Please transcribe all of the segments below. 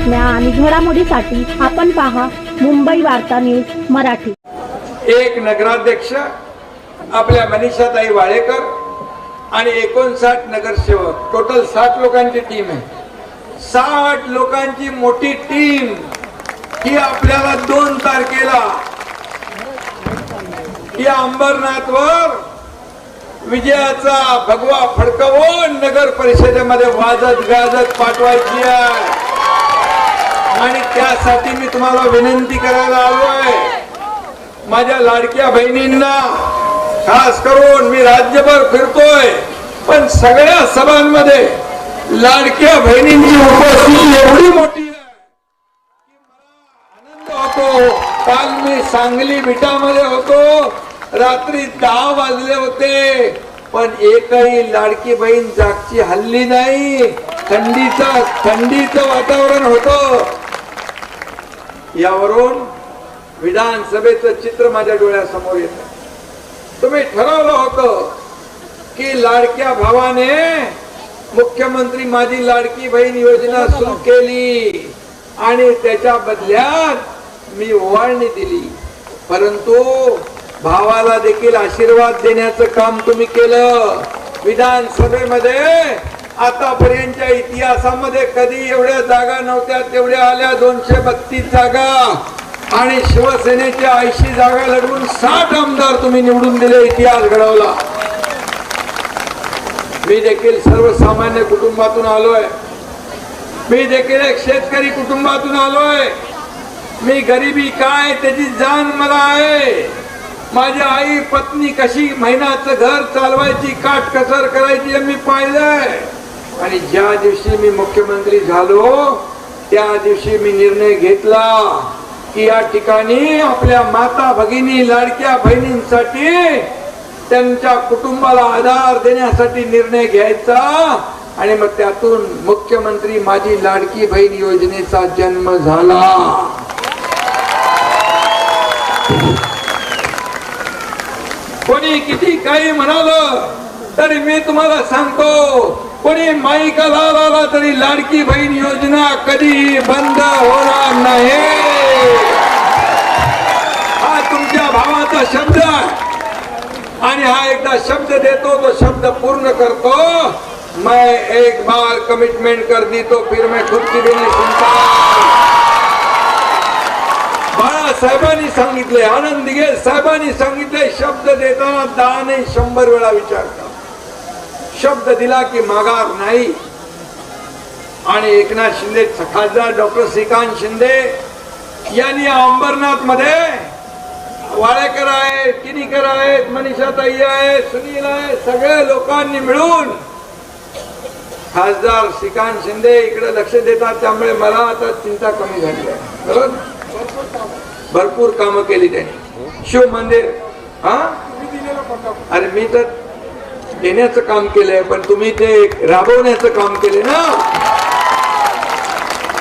बातम्या आणि घडामोडीसाठी आपण पहा मुंबई वार्ता न्यूज मराठी. एक नगराध्यक्ष आपल्या मनीषाताई वाळेकर आणि एकोणसाठ नगरसेवक. टोटल साठ लोकांची टीम आहे. साठ लोकांची मोठी टीम ही आपल्याला दोन तारखेला या अंबरनाथवर विजयाचा भगवा फडकवून नगर परिषदेमध्ये वाजत गाजत पाठवायची आहे. आणि त्यासाठी मी तुम्हाला विनंती करायला आलोय. माझ्या लाडक्या बहिणींना खास करून मी राज्यभर फिरतोय पण सगळ्या सभांमध्ये लाडक्या बहिणींची उपस्थिती एवढी मोठी आनंद होतो. काल मी सांगली विटामध्ये होतो. रात्री दहा वाजले होते पण एकही लाडकी बहीण जागची हल्ली नाही. थंडीचं थंडीचं वातावरण होतं. यावरून विधानसभेचं चित्र माझ्या डोळ्यासमोर येत. तुम्ही ठरवलं होतं की लाडक्या भावाने मुख्यमंत्री माझी लाडकी बहीण योजना सुरू केली आणि त्याच्या बदल्यात मी ओवाळणी दिली. परंतु भावाला देखील आशीर्वाद देण्याचं काम तुम्ही केलं. विधानसभेमध्ये आतापर्यंतच्या इतिहासामध्ये कधी एवढ्या जागा नव्हत्या तेवढ्या आल्या दोनशे बत्तीस जागा. आणि शिवसेनेच्या ऐंशी जागा लढवून साठ आमदार तुम्ही निवडून दिले इतिहास घडवला. मी देखील सर्वसामान्य कुटुंबातून आलोय. मी देखील एक शेतकरी कुटुंबातून आलोय. मी गरिबी काय त्याची जाण मला आहे. माझी आई पत्नी कशी महिन्याचं घर चालवायची काटकसर करायची मी पाहिलंय. आणि ज्या दिवशी मी मुख्यमंत्री झालो त्या दिवशी मी निर्णय घेतला की या ठिकाणी आपल्या माता भगिनी लाडक्या बहिणींसाठी त्यांच्या कुटुंबाला आधार देण्यासाठी निर्णय घ्यायचा आणि मग त्यातून मुख्यमंत्री माझी लाडकी बहीण योजनेचा जन्म झाला. कोणी किती काही म्हणाल तरी मी तुम्हाला सांगतो कोणी माईकाला आला तरी लाडकी बहीण योजना कधी बंद होणार नाही. हा तुमच्या भावाचा शब्द आणि हा एकदा शब्द देतो तो शब्द पूर्ण करतो. मैं एक बार कमिटमेंट कर दी तो फिर मैं खुद की भी नहीं सुनता. बाळासाहेबांनी सांगितले आनंद दिघे साहेबांनी सांगितले शब्द देताना दहा नाही शंभर वेळा विचारतात. शब्द दिला की माघार नाही. आणि एकनाथ शिंदे खासदार डॉक्टर श्रीकांत शिंदे यांनी अंबरनाथमध्ये वाळेकर आहेत किनीकर आहेत मनीषा ताई आहेत सुनील आहे सगळ्या लोकांनी मिळून खासदार श्रीकांत शिंदे इकडे लक्ष देतात. त्यामुळे मला आता चिंता कमी झाली आहे. बरोबर? भरपूर कामं केली त्यांनी. शिव मंदिर हा? अरे मी तर देण्याचं काम केलंय पण तुम्ही ते राबवण्याचं काम केले ना?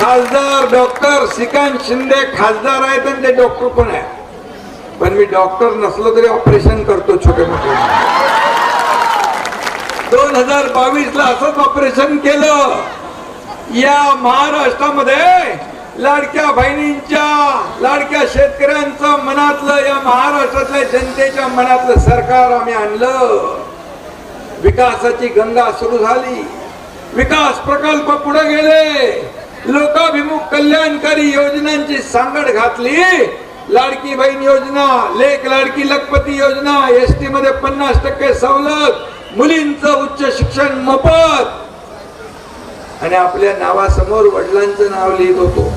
खासदार डॉक्टर श्रीकांत शिंदे खासदार आहेत आणि ते डॉक्टर पण आहे पण मी डॉक्टर नसलो तरी ऑपरेशन करतो छोटे मोठे. दोन हजार बावीस ला असंच ऑपरेशन केलं. या महाराष्ट्रामध्ये लाडक्या बहिणींच्या लाडक्या शेतकऱ्यांचं मनातलं या महाराष्ट्रातल्या जनतेच्या मनातलं सरकार आम्ही आणलं. विकासाची गंगा सुरू झाली. विकास प्रकल्प पुढे गेले. लोकाभिमुख कल्याणकारी योजनांची सांगड घातली. लाडकी बहीण योजना लेख लाडकी लखपती योजना एस टी मध्ये पन्नास टक्के सवलत मुलींच उच्च शिक्षण मोफत. आणि आपल्या नावासमोर वडिलांचं नाव लिहित होतो.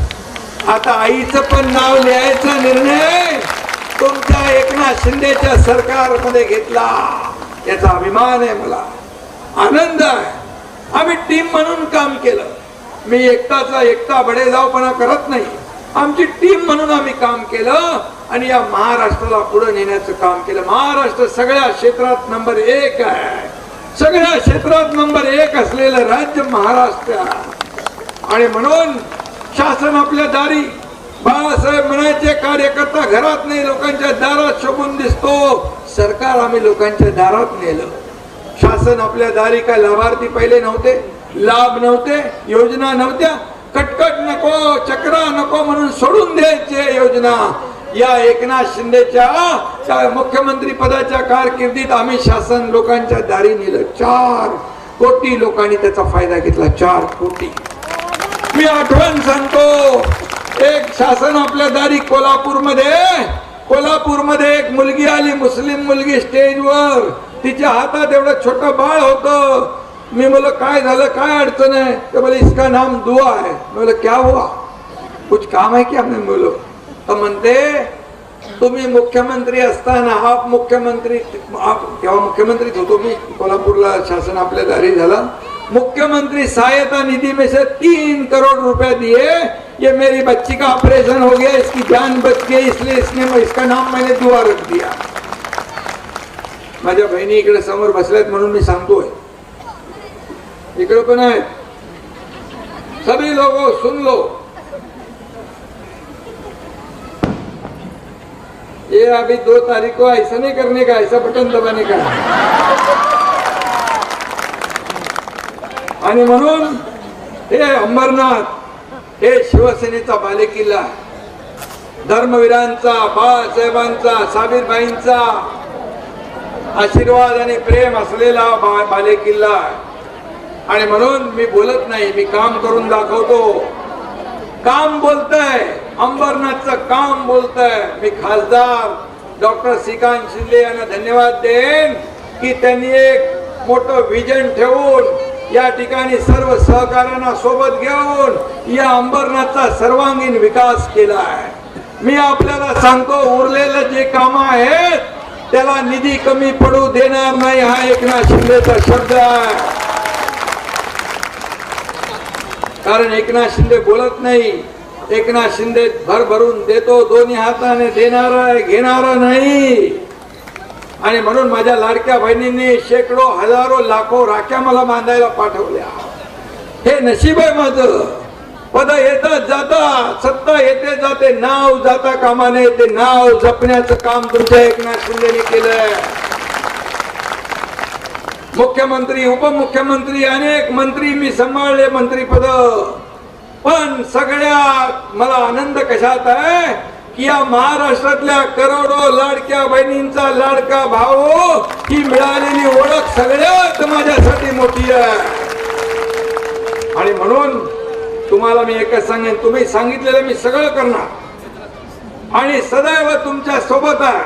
आता आईचं पण नाव लिहायचा निर्णय तुमच्या एकनाथ शिंदेच्या सरकारमध्ये घेतला. याचा अभिमान आहे मला. आनंद आहे. आम्ही टीम म्हणून काम केलं. मी एकटाचा एकटा बडेजावपणा करत नाही. आमची टीम म्हणून आम्ही काम केलं आणि या महाराष्ट्राला पुढे नेण्याचं काम केलं. महाराष्ट्र सगळ्या क्षेत्रात नंबर एक आहे. सगळ्या क्षेत्रात नंबर एक असलेलं राज्य महाराष्ट्र. आणि म्हणून शासन आपल्या दारी. बाळासाहेब म्हणायचे कार्यकर्ता घरात नाही लोकांच्या दारात शोभून दिसतो. सरकार आम्ही लोकांच्या दारात नेलं. शासन आपल्या दारी काय लाभार्थी पहिले नव्हते लाभ नव्हते योजना नव्हत्या. कटकट नको चक्रा नको म्हणून सोडून द्यायचे योजना. या एकनाथ शिंदेच्या मुख्यमंत्री पदाच्या कारकिर्दीत आम्ही शासन लोकांच्या दारी नेलं. चार कोटी लोकांनी त्याचा फायदा घेतला. चार कोटी. मी आठवण सांगतो एक शासन आपल्या दारी कोल्हापूरमध्ये कोल्हापूरमध्ये एक मुलगी आली मुस्लिम मुलगी स्टेजवर. तिच्या हातात एवढं छोटं बाळ होतं. मी बोल काय झालं? काय अडचण आहे? ते बोले इसका नाम दुआ है. मैं क्या हुआ? कुछ काम है क्या? मैं बोलो तर म्हणते तुम्ही मुख्यमंत्री असताना आप मुख्यमंत्री तेव्हा मुख्यमंत्रीच होतो मी कोल्हापूरला शासन आपल्या दारी झाला. मुख्यमंत्री सहायता निधि में से तीन करोड़ रुपए दिए। ये मेरी बच्ची का ऑपरेशन हो गया इसकी जान बच गई इसलिए इसने इसका नाम मैंने दुआ रख दिया। माझ्या बहिणी इकडे समोर बसल्यात म्हणून मी सांगतोय इकडे पण आहेत सभी लोगो सुन लो। ये अभी दो तारीख को ऐसा नहीं करने का ऐसा बटन दबाने का। आणि म्हणून हे अंबरनाथ हे शिवसेनेचा बालेकिल्ला धर्मवीरांचा बाळासाहेबांचा साबीरबाईंचा आशीर्वाद आणि प्रेम असलेला बा- बालेकिल्ला आणि म्हणून मी बोलत नाही मी काम करून दाखवतो. काम बोलतय अंबरनाथचं काम बोलतय. मी खासदार डॉक्टर श्रीकांत शिंदे यांना धन्यवाद देईन की त्यांनी एक मोठं विजन ठेवून या ठिकाणी सर्व सहकार्यांना सोबत घेऊन या अंबरनाथचा सर्वांगीण विकास केला आहे. मी आपल्याला सांगतो उरलेलं जे काम आहेत त्याला निधी कमी पडू देणार नाही हा एकनाथ शिंदेचा शब्द आहे. कारण एकनाथ शिंदे बोलत नाही. एकनाथ शिंदे भरभरून देतो दोन्ही हाताने देणारा घेणारा नाही. आणि म्हणून माझ्या लाडक्या बहिणींनी शेकडो हजारो लाखो राख्या मला बांधायला पाठवल्या. हे नशीब आहे माझं. पद येतात जातात सत्ता येते जाते नाव जाता कामा नये ते नाव जपण्याचं काम तुमच्या एकनाथ शिंदेने केलंय. मुख्यमंत्री उपमुख्यमंत्री अनेक मंत्री मी सांभाळले मंत्रीपद. पण सगळ्यात मला आनंद कशात आहे? की या महाराष्ट्रातल्या करोडो लाडक्या बहिणींचा लाडका भाऊ ही मिळालेली ओळख सगळ्यात माझ्यासाठी मोठी आहे. आणि म्हणून तुम्हाला मी एकच सांगेन तुम्ही सांगितलेलं मी सगळं करणार. आणि सदैव तुमच्यासोबत आहे.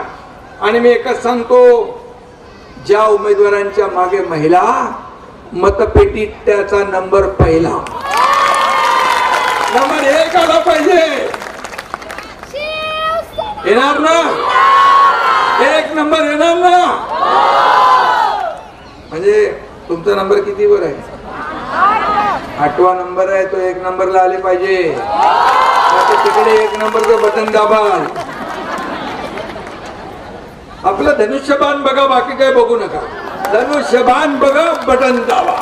आणि मी एकच सांगतो ज्या उमेदवारांच्या मागे महिला मतपेटीत त्याचा नंबर पहिला. नंबर एक आला पाहिजे. येणार ना? एक नंबर येणार ना? म्हणजे तुमचा नंबर कितीवर आहे? आठवा नंबर आहे तो एक नंबरला आले पाहिजे. तिकडे एक नंबरचं बटन दाबाल. आपलं धनुष्यबान बघा बाकी काय बघू नका. धनुष्यबान बघा बटन दाबा.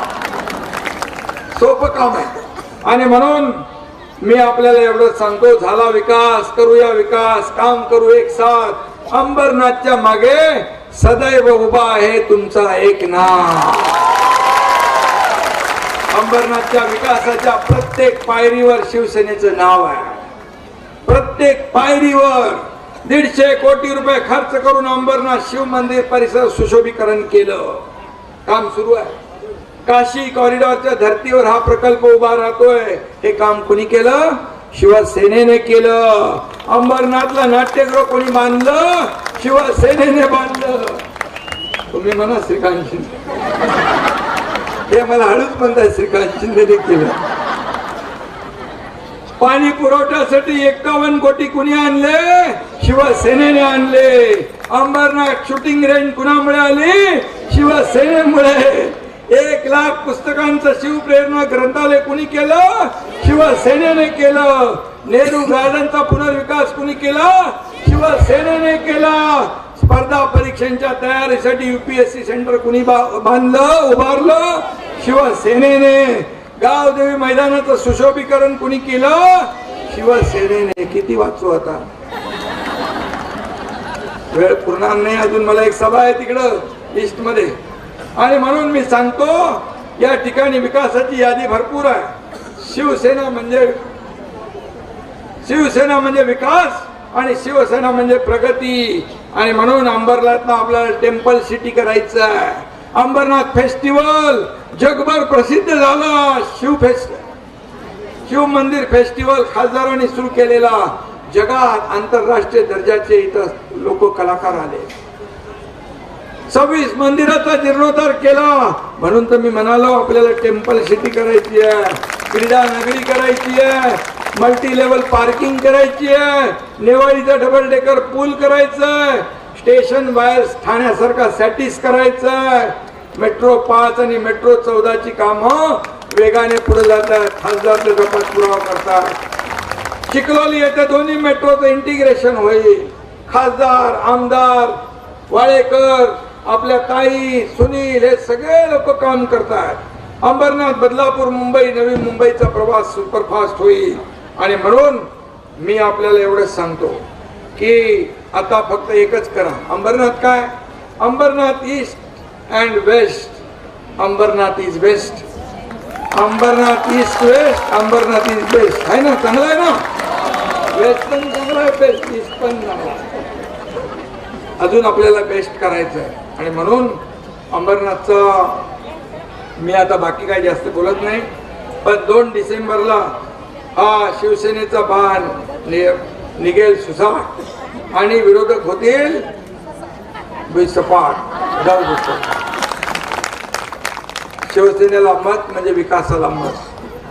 सोपं काम आहे. आणि म्हणून मी आपल्याला एवढं सांगतो झाला विकास करूया विकास काम करू एक साथ. अंबरनाथच्या मागे सदैव उभा आहे तुमचा एक नाव. अंबरनाथच्या विकासाच्या प्रत्येक पायरीवर शिवसेनेचं नाव आहे. प्रत्येक पायरीवर दीडशे कोटी रुपये खर्च करून अंबरनाथ शिव मंदिर परिसर सुशोभीकरण केलं. काम सुरू आहे. काशी कॉरिडॉरच्या धर्तीवर हा प्रकल्प उभा राहतोय. हे काम कोणी केलं? शिवसेनेने केलं. अंबरनाथला नाट्यगृह कोणी बांधलं? शिवसेनेने बांधलं. तुम्ही म्हणा श्रीकांत शिंदे. हे मला हळूच म्हणताय श्रीकांत शिंदेने केलं. पाणी पुरवठ्यासाठी एक्कावन्न कोटी कुणी आणले? शिवसेनेने आणले. अंबरनाथ शूटिंग रेंज कुणामुळे आली? शिवसेनेमुळे. एक लाख पुस्तकांचं शिवप्रेरणा ग्रंथालय कुणी केलं? शिवसेनेने केलं. नेहरू गार्डनचा पुनर्विकास कुणी केला? शिवसेनेने केला. स्पर्धा परीक्षांच्या तयारीसाठी युपीएससी सेंटर कुणी बांधलं उभारलं? शिवसेनेने. गावदेवी मैदानाचं सुशोभीकरण कुणी केलं? शिवसेनेने. किती वाचू आता? वेळ पुरणार नाही अजून. मला एक सभा आहे तिकडं ईस्टमध्ये. आणि म्हणून मी सांगतो या ठिकाणी विकासाची यादी भरपूर आहे. शिवसेना म्हणजे शिवसेना म्हणजे विकास आणि शिवसेना म्हणजे प्रगती. आणि म्हणून अंबरनाथनं आपल्याला टेम्पल सिटी करायचं आहे. अंबरनाथ फेस्टिवल जगभर प्रसिद्ध झालं. शिव फेस्ट शिव मंदिर फेस्टिवल खासदारांनी सुरू केलेला. जगात आंतरराष्ट्रीय दर्जाचे इथं लोक कलाकार आले. सव्वीस मंदिराचा जीर्णोद्धार केला. म्हणून तर मी म्हणालो आपल्याला टेम्पल सिटी करायची आहे क्रीडा नगरी करायची आहे मल्टी लेवल पार्किंग करायची आहे नेवाळीचा डबल डेकर पूल करायचं स्टेशन बाहेर ठाण्यासारखा सॅटिस करायचं मेट्रो पाच आणि मेट्रो चौदाची कामं वेगाने पुढे जातात खासदार त्याचा पाठपुरावा करतात. चिखलोली येथे दोन्ही मेट्रोचं इंटिग्रेशन होईल. खासदार आमदार वाळेकर आपल्या ताई सुनील हे सगळे लोक काम करतात अंबरनाथ बदलापूर मुंबई नवी मुंबईचा प्रवास सुपरफास्ट होईल. आणि म्हणून मी आपल्याला एवढंच सांगतो की आता फक्त एकच करा. अंबरनाथ काय? Ambernath east and west Ambernath is best Ambernath east west Ambernath is best आहे ना? चांगलं आहे ना? वेस्ट पण चांगलं आहे बेस्ट ईस्ट पण चांगला आहे अजून आपल्याला बेस्ट करायचं आहे आणि म्हणून अंबरनाथचा मी आता बाकी काही जास्त बोलत नाही पण दोन डिसेंबरला हा शिवसेनेचा बाण नि- निघेल सुसाट आणि विरोधक होतील सपाट शिवसेनेला मत म्हणजे विकासाला मत.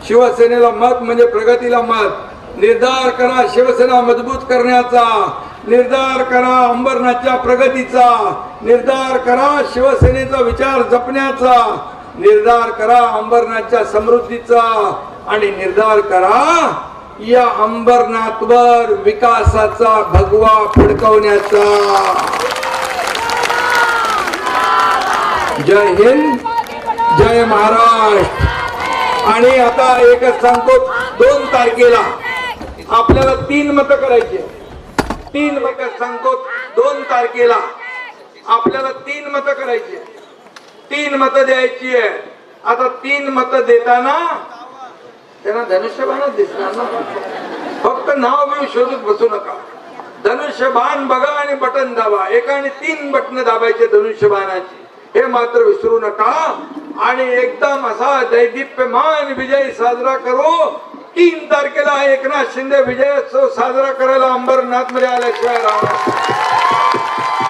शिवसेनेला मत म्हणजे प्रगतीला मत. निर्धार करा शिवसेना मजबूत करण्याचा. निर्धार करा अंबरनाथच्या प्रगतीचा निर्धार करा शिवसेनेचा विचार जपण्याचा निर्धार करा अंबरनाथच्या समृद्धीचा आणि निर्धार करा या अंबरनाथवर विकासाचा भगवा फडकवण्याचा. जय हिंद जय महाराष्ट्र. आणि आता एकच सांगतो दोन तारखेला आपल्याला तीन मत करायची तीन मत सांगतो दोन तारखेला. आपल्याला तीन मत करायची तीन मत द्यायची आहे आता तीन मत देताना त्यांना धनुष्यबाणच दिसणार ना. फक्त नाव बिव शोधत बसू नका. धनुष्यबाण बघा आणि बटन दाबा. एकाने तीन बटन दाबायचे धनुष्यबाणाची. हे मात्र विसरू नका. आणि एकदम असा दैदिप्यमान विजय साजरा करू. तीन तारखेला एकनाथ शिंदे विजयोत्सव साजरा करायला अंबरनाथमध्ये आल्याशिवाय राहणार.